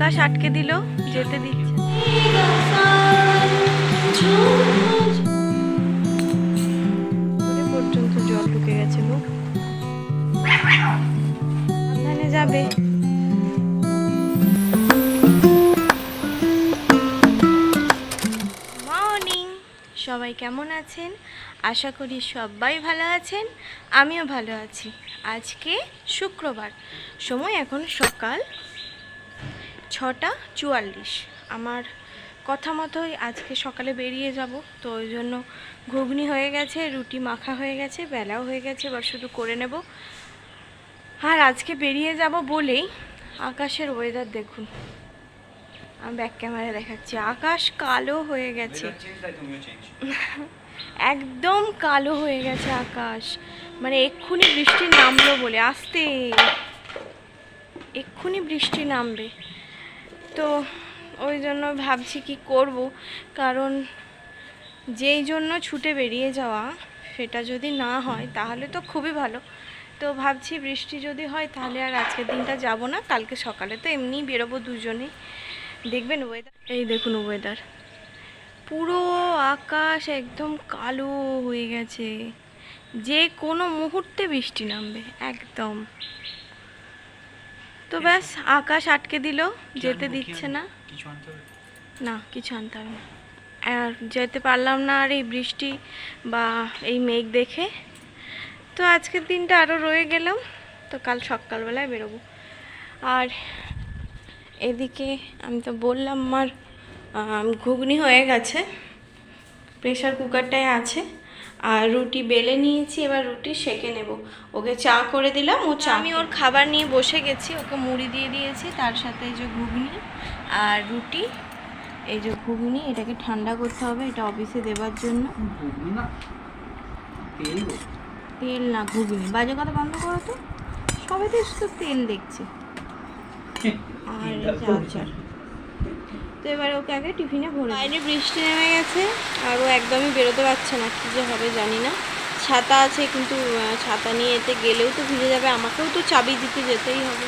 আকাশ আটকে দিল যেতে দিচ্ছে। পর্যন্ত জল ঢুকে গেছে সাবধানে যাবে। মর্নিং সবাই কেমন আছেন? আশা করি সবাই ভালো আছেন আমিও ভালো আছি। আজকে শুক্রবার। সময় এখন সকাল ছটা চুয়াল্লিশ। আমার কথা মতোই আজকে সকালে বেরিয়ে যাব তো ওই জন্য ঘুগনি হয়ে গেছে রুটি মাখা হয়ে গেছে বেলাও হয়ে গেছে এবার শুধু করে নেব। আর আজকে বেরিয়ে যাব বলেই আকাশের ওয়েদার দেখুন। আমি ব্যাক ক্যামেরা দেখাচ্ছি আকাশ কালো হয়ে গেছে। একদম কালো হয়ে গেছে আকাশ। মানে এক্ষুনি বৃষ্টি নামলো বলে আসতে। এক্ষুনি বৃষ্টি নামবে। তো ওই জন্য ভাবছি কি করব। কারণ যেই জন্য ছুটে বেরিয়ে যাওয়া সেটা যদি না হয় তাহলে তো খুবই ভালো। তো ভাবছি বৃষ্টি যদি হয় তাহলে আর আজকের দিনটা যাব না, কালকে সকালে তো এমনিই বেরোবো দুজনেই দেখবেন ওয়েদার এই দেখুন ওয়েদার পুরো আকাশ একদম কালো হয়ে গেছে। যে কোনো মুহূর্তে বৃষ্টি নামবে, একদম। তো ব্যাস আকাশ আটকে দিল যেতে দিচ্ছে না। কিছু আনতে হবে? না কিছু আনতে হবে না। আর যেতে পারলাম না আর এই বৃষ্টি বা এই মেঘ দেখে। তো আজকের দিনটা আরও রয়ে গেলাম তো কাল সকালবেলায় বেরোবো। আর এদিকে আমি তো বললাম আমার ঘুগনি হয়ে গেছে। প্রেশার কুকারটাই আছে। আর রুটি বেলে নিয়েছি এবার রুটি সেকে নেব। ওকে চা করে দিলাম ও চা আমি ওর খাবার নিয়ে বসে গেছি ওকে মুড়ি দিয়ে দিয়েছি তার সাথে এই যে ঘুগনি আর রুটি এই যে ঘুগনি এটাকে ঠান্ডা করতে হবে এটা অফিসে দেওয়ার জন্য। তেল না ঘুগনি। বাজে কথা বন্ধ করো তো। সবে তো তেল দেখছি। আর এই যে আচার। তো এবার ওকে আগে টিফিনে ভরে বাইরে বৃষ্টি নেমে গেছে, আর ও একদমই বেরোতে পারছে না, কী যে হবে জানি না। ছাতা আছে কিন্তু ছাতা নিয়ে এতে গেলেও তো ভিজে যাবে, আমাকেও তো চাবি দিতে যেতেই হবে।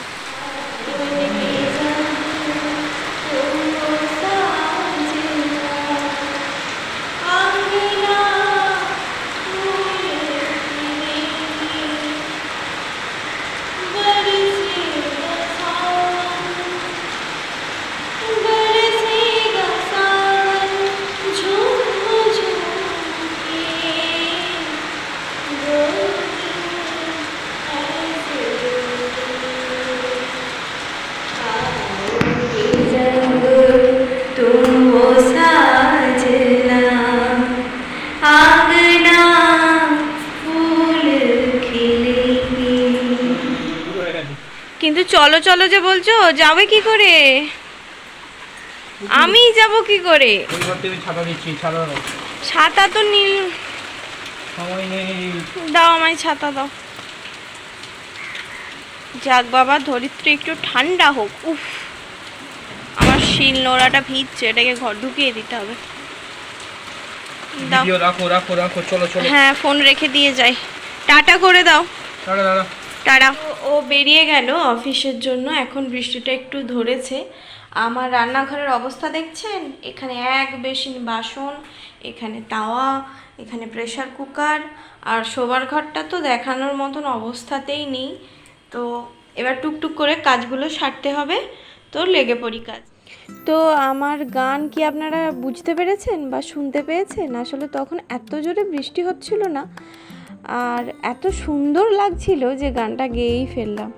চলো চলো যে বলছো যাবে কি করে? আমি যাব কি করে? ছাতা তো নীল। দাও আমায় ছাতা দাও। যাক বাবা ধরিত্রী একটু ঠান্ডা হোক। উফ আমার শিল নোড়াটা ভিজছে এটাকে ঘর ঢুকিয়ে দিতে হবে। দাও। রাখো রাখো রাখো চলো চলো। হ্যাঁ ফোন রেখে দিয়ে যাই। টাটা করে দাও। দাঁড়া দাঁড়া। তারা ও বেরিয়ে গেল অফিসের জন্য এখন বৃষ্টিটা একটু ধরেছে। আমার রান্নাঘরের অবস্থা দেখছেন? এখানে এক বেসিন বাসন এখানে তাওয়া এখানে প্রেসার কুকার আর শোবার ঘরটা তো দেখানোর মতন অবস্থাতেই নেই। তো এবার টুকটুক করে কাজগুলো সারতে হবে। তো লেগে পড়ি কাজ। তো আমার গান কি আপনারা বুঝতে পেরেছেন বা শুনতে পেয়েছেন? আসলে তখন এত জোরে বৃষ্টি হচ্ছিল না। আর এত সুন্দর লাগছিল যে গানটা গেয়েই ফেললাম।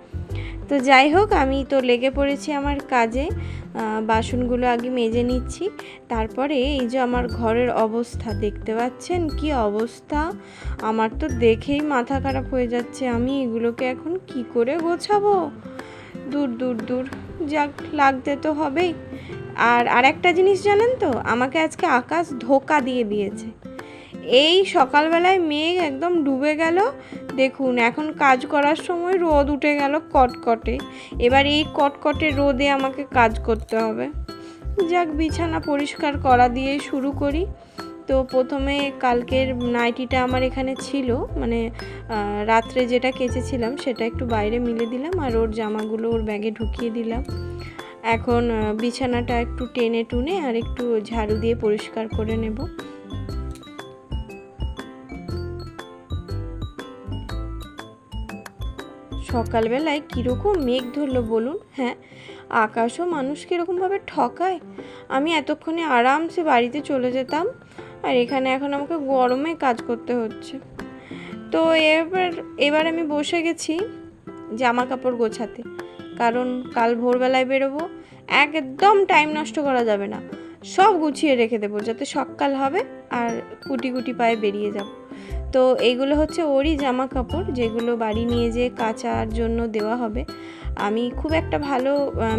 তো যাই হোক, আমি তো লেগে পড়েছি আমার কাজে বাসনগুলো আগে মেজে নিচ্ছি। তারপরে এই যে আমার ঘরের অবস্থা, দেখতে পাচ্ছেন কি অবস্থা? আমার তো দেখেই মাথা খারাপ হয়ে যাচ্ছে। আমি এগুলোকে এখন কি করে গোছাবো? দূর দূর দূর, যাক, লাগতে তো হবেই। আর আরেকটা জিনিস জানেন তো, আমাকে আজকে আকাশ ধোকা দিয়ে দিয়েছে। এই সকালবেলায় মেঘ একদম ডুবে গেল। দেখুন, এখন কাজ করার সময় রোদ উঠে গেল কটকটে। এবার এই কটকটে রোদে আমাকে কাজ করতে হবে। যাক, বিছানা পরিষ্কার করা দিয়ে শুরু করি। তো প্রথমে কালকের নাইটিটা আমার এখানে ছিল। মানে রাত্রে যেটা কেচেছিলাম সেটা একটু বাইরে মিলে দিলাম আর ওর জামাগুলো ওর ব্যাগে ঢুকিয়ে দিলাম। এখন বিছানাটা একটু টেনে টুনে আর একটু ঝাড়ু দিয়ে পরিষ্কার করে নেব। সকালবেলায় কীরকম মেঘ ধরলো বলুন? হ্যাঁ আকাশও মানুষকে এরকমভাবে ঠকায়? আমি এতক্ষণে আরামসে বাড়িতে চলে যেতাম আর এখানে এখন আমাকে গরমে কাজ করতে হচ্ছে। তো এবার এবার আমি বসে গেছি জামা কাপড় গোছাতে। কারণ কাল ভোরবেলায় বেরোবো, একদম টাইম নষ্ট করা যাবে না। সব গুছিয়ে রেখে দেবো যাতে সকাল হবে আর কুটি কুটি পায়ে বেরিয়ে যাব। তো এইগুলো হচ্ছে ওরই জামা কাপড় যেগুলো বাড়ি নিয়ে যেয়ে কাচার জন্য দেওয়া হবে। আমি খুব একটা ভালো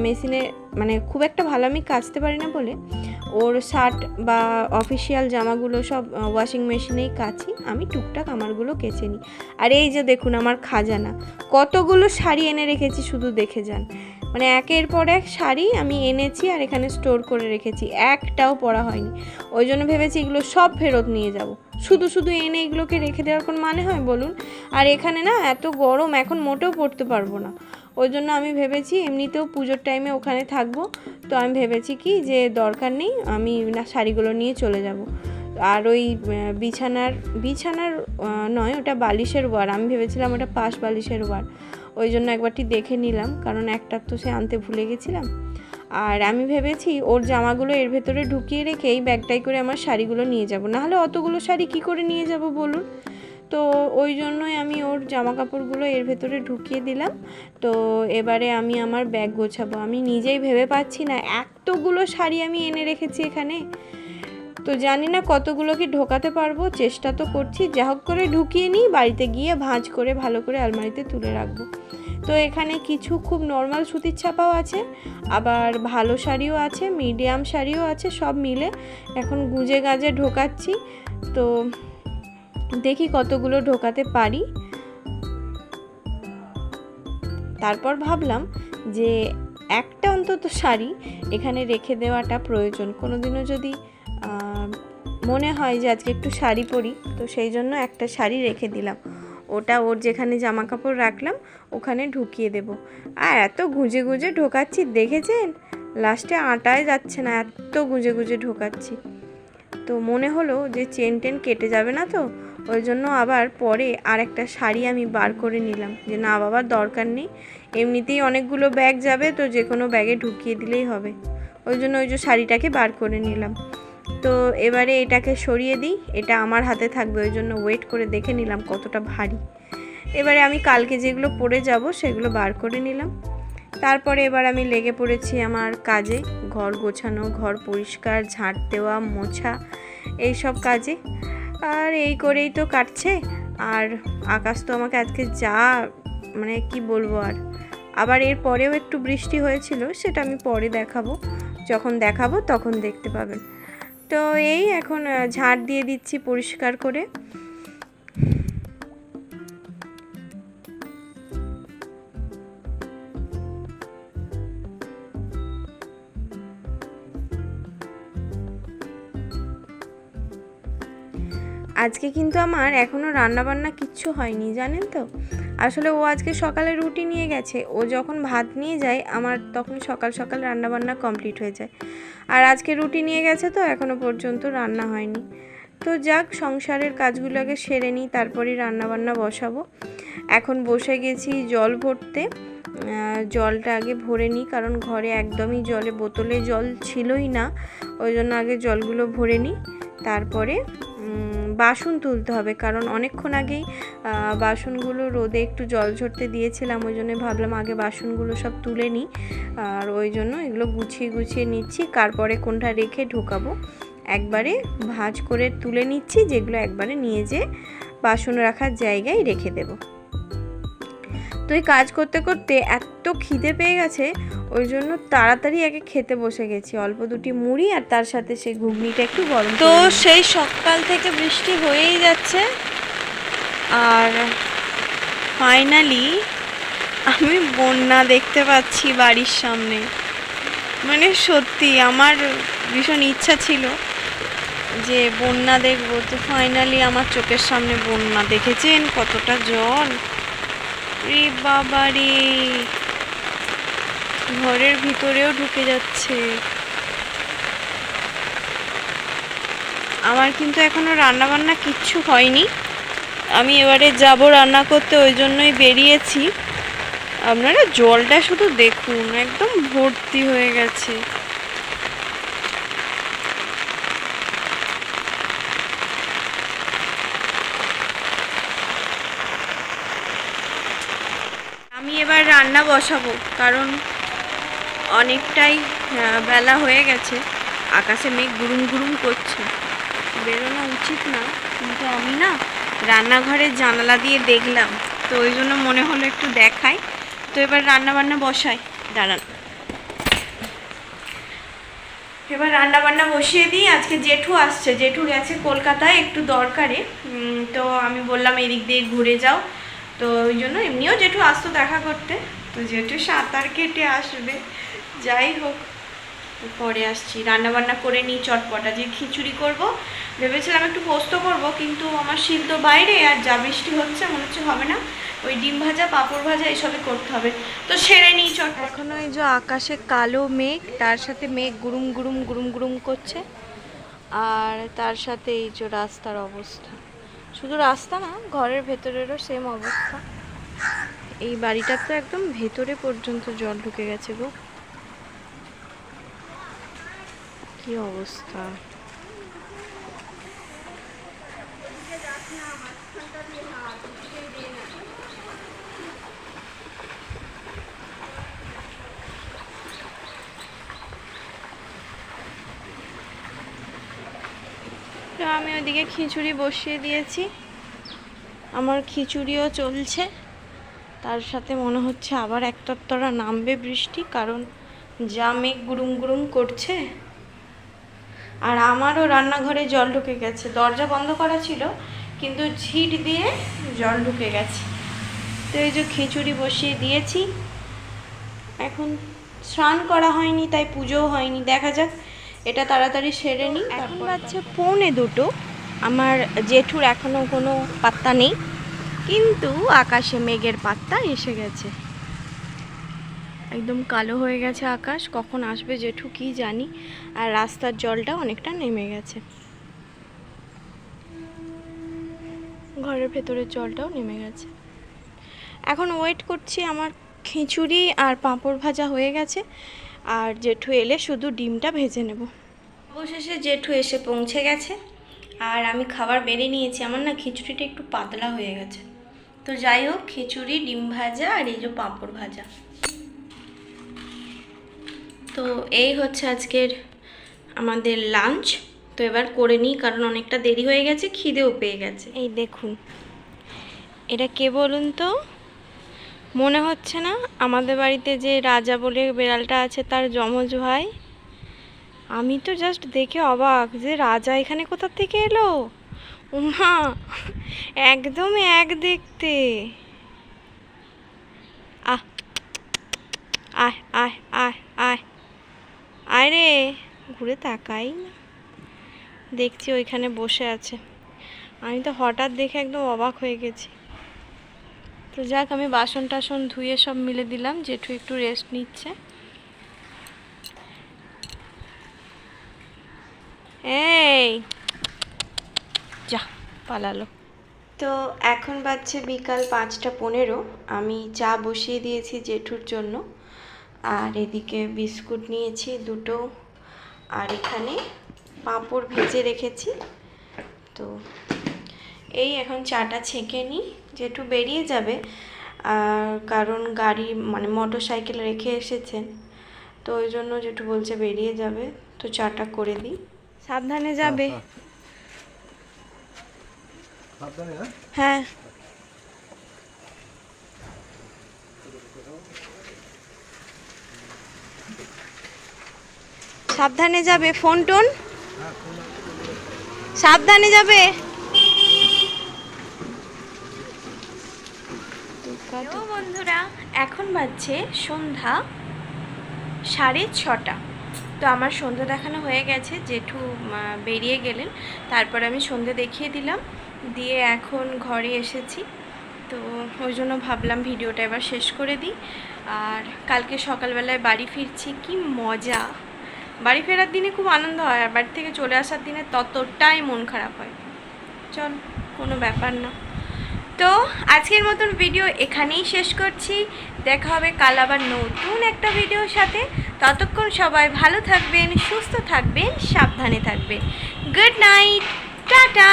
মেশিনে মানে খুব একটা ভালো আমি কাচতে পারি না বলে ওর শার্ট বা অফিসিয়াল জামাগুলো সব ওয়াশিং মেশিনেই কাচি। আমি টুকটাক আমারগুলো কেচে নিই। আর এই যে দেখুন আমার খাজানা, কতগুলো শাড়ি এনে রেখেছি শুধু দেখে যান। মানে একের পর এক শাড়ি আমি এনেছি আর এখানে স্টোর করে রেখেছি। একটাও পরা হয়নি। ওই জন্য ভেবেছি এগুলো সব ফেরত নিয়ে যাব। শুধু শুধু এনে এগুলোকে রেখে দেওয়ার কোনো মানে হয়? বলুন। আর এখানে না এত গরম, এখন মোটেও পড়তে পারব না। ওই জন্য আমি ভেবেছি এমনিতেও পুজোর টাইমে ওখানে থাকব। তো আমি ভেবেছি কি যে দরকার নেই, আমি না শাড়িগুলো নিয়ে চলে যাব। আর ওই বিছানার বিছানার নয়, ওটা বালিশের ওয়ার। আমি ভেবেছিলাম ওটা পাশ বালিশের ওয়ার। ওই জন্য একবারটি দেখে নিলাম, কারণ একটা তো সে আনতে ভুলে গেছিলাম। আর আমি ভেবেছি ওর জামাগুলো এর ভেতরে ঢুকিয়ে রেখে এই ব্যাগটাই করে আমার শাড়িগুলো নিয়ে যাব। নাহলে অতগুলো শাড়ি কি করে নিয়ে যাব বলুন? তো ওই জন্যই আমি ওর জামা কাপড়গুলো এর ভেতরে ঢুকিয়ে দিলাম। তো এবারে আমি আমার ব্যাগ গোছাবো। আমি নিজেই ভেবে পাচ্ছি না, এতগুলো শাড়ি আমি এনে রেখেছি এখানে। তো জানি না কতগুলো কি ঢোকাতে পারব, চেষ্টা তো করছি। যা হোক করে ঢুকিয়ে নিই, বাড়িতে গিয়ে ভাঁজ করে ভালো করে আলমারিতে তুলে রাখব। তো এখানে কিছু খুব নর্মাল সুতির ছাপাও আছে, আবার ভালো শাড়িও আছে মিডিয়াম শাড়িও আছে, সব মিলে। এখন গুঁজে গাজে ঢোকাচ্ছি, তো দেখি কতগুলো ঢোকাতে পারি। তারপর ভাবলাম যে একটা অন্তত শাড়ি এখানে রেখে দেওয়াটা প্রয়োজন। কোনোদিনও যদি মনে হয় যে আজকে একটু শাড়ি পরি, তো সেই জন্য একটা শাড়ি রেখে দিলাম। ওটা ওর যেখানে জামা কাপড় রাখলাম, ওখানে ঢুকিয়ে দেব। আর এত গুঁজে গুঁজে ঢোকাচ্ছি, দেখেছেন? লাস্টে আটায় যাচ্ছে না, এত গুঁজে গুঁজে ঢোকাচ্ছি। তো মনে হলো যে চেন টেন কেটে যাবে না তো, ওই জন্য আবার পরে আর একটা শাড়ি আমি বার করে নিলাম। যে না, বাবার দরকার নেই। এমনিতেই অনেকগুলো ব্যাগ যাবে, তো যে কোনো ব্যাগে ঢুকিয়ে দিলেই হবে। ওই জন্য ওই যে শাড়িটাকে বার করে নিলাম। তো এবারে এটাকে সরিয়ে দিই। এটা আমার হাতে থাকবে, ওই জন্য ওয়েট করে দেখে নিলাম কতটা ভারী। এবারে আমি কালকে যেগুলো পরে যাব, সেগুলো বার করে নিলাম। তারপরে এবার আমি লেগে পড়েছি আমার কাজে। ঘর গোছানো, ঘর পরিষ্কার, ঝাঁট দেওয়া, মোছা এই সব কাজে। আর এই করেই তো কাটছে। আর আকাশ তো আমাকে আজকে যা মানে কি বলব আর। আবার এর পরেও একটু বৃষ্টি হয়েছিল, সেটা আমি পরে দেখাবো। যখন দেখাবো তখন দেখতে পাবেন। তো এই এখন ঝাড় দিয়ে দিচ্ছি পরিষ্কার করে। আজকে কিন্তু আমার এখনও রান্নাবান্না কিচ্ছু হয়নি, জানেন তো? আসলে ও আজকে সকালে রুটি নিয়ে গেছে। ও যখন ভাত নিয়ে যায়, আমার তখন সকাল সকাল রান্নাবান্না কমপ্লিট হয়ে যায়। আর আজকে রুটি নিয়ে গেছে তো এখনও পর্যন্ত রান্না হয়নি। তো যাক, সংসারের কাজগুলো আগে সেরে নিই তারপরেই রান্নাবান্না বসাবো। এখন বসে গেছি জল ভরতে। জলটা আগে ভরে নিই, কারণ ঘরে একদমই জলে, বোতলে জল ছিলই না। ওই জন্য আগে জলগুলো ভরে নিই। তারপরে বাসন তুলতে হবে। কারণ অনেকক্ষণ আগেই বাসনগুলো রোদে একটু জল ঝরতে দিয়েছিলাম, ওই জন্য ভাবলাম আগে বাসনগুলো সব তুলে নিই। আর ওই জন্য এগুলো গুছিয়ে গুছিয়ে নিচ্ছি। তারপরে কোনটা রেখে ঢোকাবো, একবারে ভাঁজ করে তুলে নিচ্ছি, যেগুলো একবারে নিয়ে যেয়ে বাসন রাখার জায়গায় রেখে দেব। তো এই কাজ করতে করতে এত খিদে পেয়ে গেছে ওই জন্য তাড়াতাড়ি আগে খেতে বসে গেছি। অল্প দুটি মুড়ি আর তার সাথে সেই ঘুগনিটা একটু গরম তো সেই সকাল থেকে বৃষ্টি হয়েই যাচ্ছে। আর ফাইনালি আমি বন্যা দেখতে পাচ্ছি বাড়ির সামনে। মানে সত্যি আমার ভীষণ ইচ্ছা ছিল যে বন্যা দেখব। তো ফাইনালি আমার চোখের সামনে বন্যা দেখেছেন কতটা জল। রে বাবা রে ঘরের ভিতরেও ঢুকে যাচ্ছে। আমার কিন্তু এখনও রান্না বান্না কিচ্ছু হয়নি। আমি এবারে যাব রান্না করতে, ওই জন্যই বেরিয়েছি। আপনারা জলটা শুধু দেখুন, একদম ভর্তি হয়ে গেছে আমি এবার রান্না বসাবো, কারণ অনেকটাই বেলা হয়ে গেছে। আকাশে মেঘ গুরুম গুরুম করছে। বেরোনো উচিত না, কিন্তু আমি না রান্নাঘরের জানালা দিয়ে দেখলাম। তো ওই জন্য মনে হলো একটু দেখাই। তো এবার রান্না বান্না বসাই। দাঁড়ান। এবার রান্না বান্না বসিয়ে দিই। আজকে জেঠু আসছে। জেঠু গেছে কলকাতায়, একটু দরকারে। তো আমি বললাম এদিক দিয়ে ঘুরে যাও। তো ওই জন্য এমনিও জেঠু আসতো দেখা করতে। তো জেঠু সাঁতার কেটে আসবে, যাই হোক, পরে আসছি। রান্না বান্না করে নিই চটপটা। যে খিচুড়ি করব, ভেবেছিলাম একটু পোস্ত করব, কিন্তু আমার শীত তো বাইরে আর যা বৃষ্টি হচ্ছে মনে হচ্ছে হবে না। ওই ডিম ভাজা, পাঁপড় ভাজা এইসবই করতে হবে। তো সেরে নিই চট এখন ওই যে আকাশে কালো মেঘ, তার সাথে মেঘ গুরুম গুরুম গুরুম গুরুম করছে, আর তার সাথে এই যে রাস্তার অবস্থা। শুধু রাস্তা না, ঘরের ভেতরেরও সেম অবস্থা। এই বাড়িটার তো একদম ভেতরে পর্যন্ত জল ঢুকে গেছে গো। কি অবস্থা? তো আমি ওদিকে খিচুড়ি বসিয়ে দিয়েছি। আমার খিচুড়িও চলছে। তার সাথে মনে হচ্ছে আবার একতরতরা নামবে বৃষ্টি কারণ যা মেঘ গুরুম গুরুম করছে। আর আমারও রান্নাঘরে জল ঢুকে গেছে। দরজা বন্ধ করা ছিল কিন্তু ঝিট দিয়ে জল ঢুকে গেছে। তো এই যে খিচুড়ি বসিয়ে দিয়েছি। এখন স্নান করা হয়নি তাই পুজোও হয়নি। দেখা যাক এটা তাড়াতাড়ি সেরে নিই এখন বাজছে পৌনে দুটো। আমার জেঠুর এখনও কোনো পাত্তা নেই। কিন্তু আকাশে মেঘের পাত্তা এসে গেছে। একদম কালো হয়ে গেছে আকাশ, কখন আসবে জেঠু কি জানি, আর রাস্তার জলটা অনেকটা নেমে গেছে। ঘরের ভেতরের জলটাও নেমে গেছে। এখন ওয়েট করছি আমার খিচুড়ি আর পাঁপড় ভাজা হয়ে গেছে, আর জেঠু এলে শুধু ডিমটা ভেজে নেব। অবশেষে জেঠু এসে পৌঁছে গেছে, আর আমি খাবার বেড়ে নিয়েছি, আমার না খিচুড়িটা একটু পাতলা হয়ে গেছে। তো যাই হোক, খিচুড়ি, ডিম ভাজা আর এই যে পাঁপড় ভাজা। তো এই হচ্ছে আজকের আমাদের লাঞ্চ তো এবার করে নিই, কারণ অনেকটা দেরি হয়ে গেছে, খিদেও পেয়ে গেছে। এই দেখুন, এটা কে বলুন তো? মনে হচ্ছে না, আমাদের বাড়িতে যে রাজা বলে বেড়ালটা আছে, তার যমজ ভাই। আমি তো জাস্ট দেখে অবাক যে রাজা এখানে কোথা থেকে এলো? উমা একদম এক দেখতে। আহ আয় আয় আয় আয় আয় রে ঘুরে তাকাই না। দেখছি ওইখানে বসে আছে। আমি তো হঠাৎ দেখে একদম অবাক হয়ে গেছি। তো যাক, আমি বাসন টাসন ধুয়ে সব মিলে দিলাম। জেঠু একটু রেস্ট নিচ্ছে। এই পালালো। তো এখন বাজছে বিকাল পাঁচটা পনেরো। আমি চা বসিয়ে দিয়েছি জেঠুর জন্য। আর এদিকে বিস্কুট নিয়েছি দুটো। আর এখানে পাঁপড় ভেজে রেখেছি। তো এই এখন চাটা ছেঁকে নিই। জেঠু বেরিয়ে যাবে। আর কারণ গাড়ি মানে মোটর সাইকেল রেখে এসেছেন। তো ওই জন্য জেঠু বলছে বেরিয়ে যাবে। তো চাটা করে দিই। সাবধানে যাবে। সাবধানে হ্যাঁ? হ্যাঁ। সাবধানে যাবে ফোন টোন? সাবধানে যাবে? বন্ধুরা এখন বাজছে সন্ধ্যা সাড়ে ছটা। তো আমার সন্ধ্যা দেখানো হয়ে গেছে জেঠু বেরিয়ে গেলেন। তারপর আমি সন্ধ্যে দেখিয়ে দিলাম। দিয়ে এখন ঘরে এসেছি। তো ওই জন্য ভাবলাম ভিডিওটা এবার শেষ করে দিই। আর কালকে সকালবেলায় বাড়ি ফিরছি, কি মজা। বাড়ি ফেরার দিনে খুব আনন্দ হয়, আর বাড়ি থেকে চলে আসার দিনে ততটাই মন খারাপ হয়। চল, কোনো ব্যাপার না। তো আজকের মতন ভিডিও এখানেই শেষ করছি। দেখা হবে কাল আবার নতুন একটা ভিডিওর সাথে। ততক্ষণ সবাই ভালো থাকবেন, সুস্থ থাকবেন, সাবধানে থাকবেন। Good night, tata.